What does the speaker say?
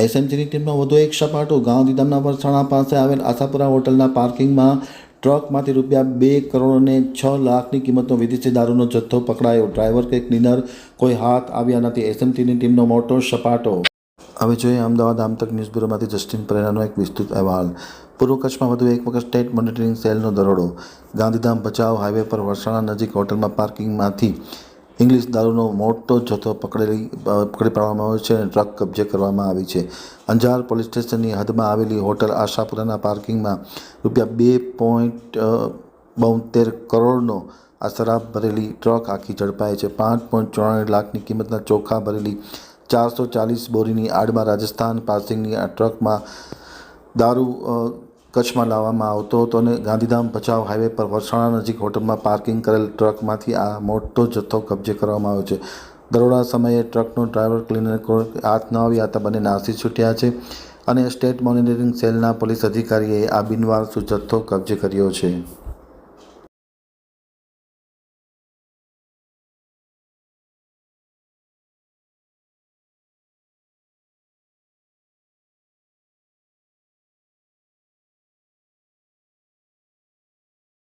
એસએમસીની ટીમનો વધુ એક સપાટો ગાંધીધામના વરસાણા પાસે આવેલ આશાપુરા હોટલના પાર્કિંગમાં ટ્રકમાંથી રૂપિયા બે કરોડ અને છ લાખની કિંમતનો વિદેશી દારૂનો જથ્થો પકડાયો. ડ્રાઈવર કે ક્લીનર કોઈ હાથ આવ્યા નથી. એસએમસીની ટીમનો મોટો સપાટો. હવે જોઈએ અમદાવાદ આમતક ન્યૂઝ બ્યુરોમાંથી જસ્ટિન પરેરાનો એક વિસ્તૃત અહેવાલ. પૂર્વ કચ્છમાં વધુ એક વખત સ્ટેટ મોનિટરિંગ સેલનો દરોડો. ગાંધીધામ ભચાઉ હાઈવે પર વરસાણા નજીક હોટલમાં પાર્કિંગમાંથી ઇંગ્લિશ દારૂનો મોટો જથ્થો પકડેલી પકડી પાડવામાં આવ્યો છે અને ટ્રક કબજે કરવામાં આવી છે. અંજાર પોલીસ સ્ટેશનની હદમાં આવેલી હોટલ આશાપુરાના પાર્કિંગમાં રૂપિયા બે પોઈન્ટ બોતેર કરોડનો આ શરાબ ભરેલી ટ્રક આખી ઝડપાઈ છે. પાંચ પોઈન્ટ ચોરાણું લાખની કિંમતના ચોખા ભરેલી ચારસો ચાલીસ બોરીની આડમાં રાજસ્થાન પાસિંગની આ ટ્રકમાં દારૂ કચ્છમાં લાવવામાં આવતો હતો અને ગાંધીધામ ભચાઉ હાઈવે પર વરસાણા નજીક હોટલમાં પાર્કિંગ કરેલ ટ્રકમાંથી આ મોટો જથ્થો કબજે કરવામાં આવ્યો છે. દરોડા સમયે ટ્રકનો ડ્રાઈવર, ક્લીનર હાથ ન આવ્યા હતા, બંને નાસી છૂટ્યા છે અને સ્ટેટ મોનિટરિંગ સેલના પોલીસ અધિકારીએ આ બિનવારસુ જથ્થો કબજે કર્યો છે.